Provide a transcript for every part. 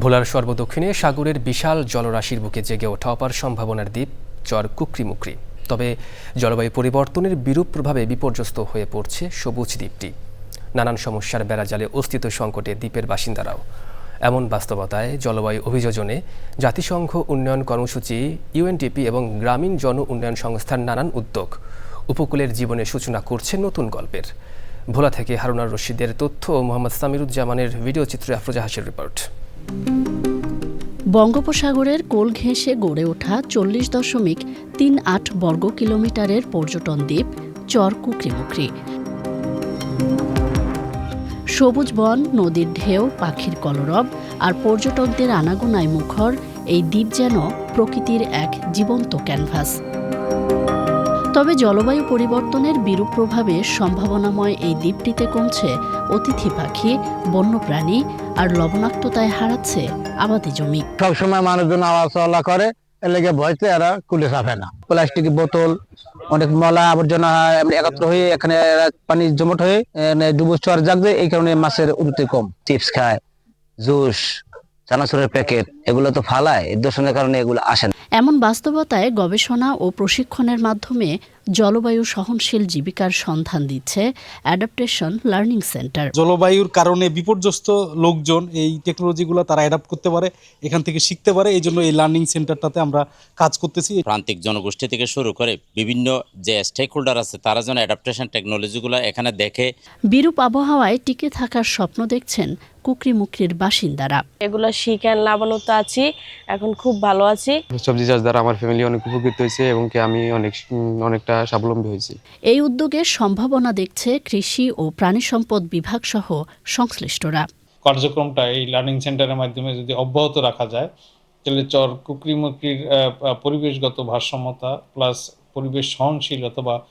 ভোলার সর্বদক্ষিণে সাগরের বিশাল জলরাশির বুকে জেগে ওঠা অপার সম্ভাবনার দ্বীপ চর কুকরিমুকরি। তবে জলবায়ু পরিবর্তনের বিরূপ প্রভাবে বিপর্যস্ত হয়ে পড়ছে সবুজ দ্বীপটি। নানান সমস্যার বেড়াজালে অস্তিত্ব সংকটে দ্বীপের বাসিন্দারাও। এমন বাস্তবতায় জলবায়ু অভিযোজনে জাতিসংঘ উন্নয়ন কর্মসূচি ইউএনডিপি এবং গ্রামীণ জন উন্নয়ন সংস্থার নানান উদ্যোগ উপকূলের জীবনের সূচনা করছে নতুন গল্পের। ভোলা থেকে হারুনার রশিদের তথ্য ও মোহাম্মদ সামিরুজ্জামানের ভিডিও চিত্রে আফরোজা হাসির রিপোর্ট। বঙ্গোপসাগরের কোল ঘেঁষে গড়ে ওঠা চল্লিশ দশমিক তিন আট বর্গ কিলোমিটারের পর্যটন দ্বীপ চর কুকরিমুকরি সবুজ বন, নদীর ঢেউ, পাখির কলরব আর পর্যটকদের আনাগোনায় মুখর এই দ্বীপ যেন প্রকৃতির এক জীবন্ত ক্যানভাস। তবে জলবায়ু পরিবর্তনের বিরূপ প্রভাবে সম্ভাবনাময় এই দ্বীপটিতে কমছে অতিথি পাখি, বন্যপ্রাণী আর লবণাক্ততায় হারাচ্ছে আবাদি জমি। সবসময় মানুষজন চলা করে, এর লেগে ভয়তে এরা কুলে চাপে না। প্লাস্টিক বোতল, অনেক মলা আবর্জনা এমনি একত্র হয়ে এখানে পানি জমট হয়ে এখানে ডুবুর চর জাগবে, এই কারণে মাছের উন্নতি কম। চিপস খায়, জুস চানাচুরের প্যাকেট এগুলো তো ফালায় এর দূষণের কারণে এগুলো আসে না। এমন বাস্তবতায় গবেষণা ও প্রশিক্ষণের মাধ্যমে জলবায়ু সহনশীল জীবিকার সন্ধান দিচ্ছে অ্যাডাপ্টেশন লার্নিং সেন্টার জলবায়ুর কারণে বিপর্যস্ত লোকজন এই টেকনোলজিগুলো তারা অ্যাডাপ্ট করতে পারে এখান থেকে শিখতে পারে এই জন্য এই লার্নিং সেন্টারটাতে আমরা কাজ করতেছি। প্রান্তিক জনগোষ্ঠী থেকে শুরু করে বিভিন্ন যে স্টেক হোল্ডার আছে তারা যেন অ্যাডাপ্টেশন টেকনোলজিগুলো এখানে দেখে। বিরূপ আবহাওয়ায় টিকে থাকার স্বপ্ন দেখছেন কুকরিমুকরির বাসিন্দারা। এগুলো শিখে লাভান্বিত আছি এখন খুব ভালো আছি। সবজি চাষ দ্বারা আমার ফ্যামিলি অনেক উপকৃত হয়েছে এবং কি আমি অনেক অনেকটা স্বাবলম্বী হয়েছি। এই উদ্যোগের সম্ভাবনা দেখছে কৃষি ও প্রাণী সম্পদ বিভাগ সহ সংশ্লিষ্টরা। কার্যক্রমটা এই লার্নিং সেন্টারের মাধ্যমে যদি অব্যাহত রাখা যায় তাহলে চর আহ, পরিবেশগত ভারসাম্যতা প্লাস পরিবেশ সহনশীল অথবা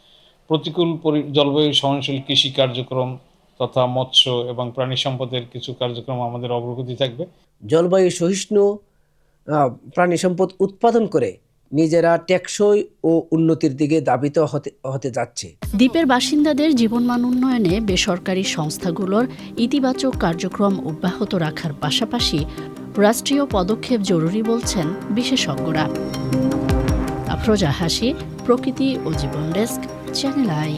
প্রতিকূল পরি- জলবায়ু সহনশীল কৃষি কার্যক্রম তথা মৎস্য এবং প্রাণী সম্পদের কিছু কার্যক্রম আমাদের অগ্রগতি থাকবে। জলবায়ু সহিষ্ণু আহ, প্রাণী সম্পদ উৎপাদন করে নিজেরা টেকসই ও উন্নতির দিকে দাবিত হতে হতে যাচ্ছে। দ্বীপের বাসিন্দাদের জীবনমান উন্নয়নে বেসরকারি সংস্থাগুলোর ইতিবাচক কার্যক্রম অব্যাহত রাখার পাশাপাশি রাষ্ট্রীয় পদক্ষেপ জরুরি বলছেন বিশেষজ্ঞরা। আফরোজা হাসি প্রকৃতি ও জীবন ডেস্ক চ্যানেল আই।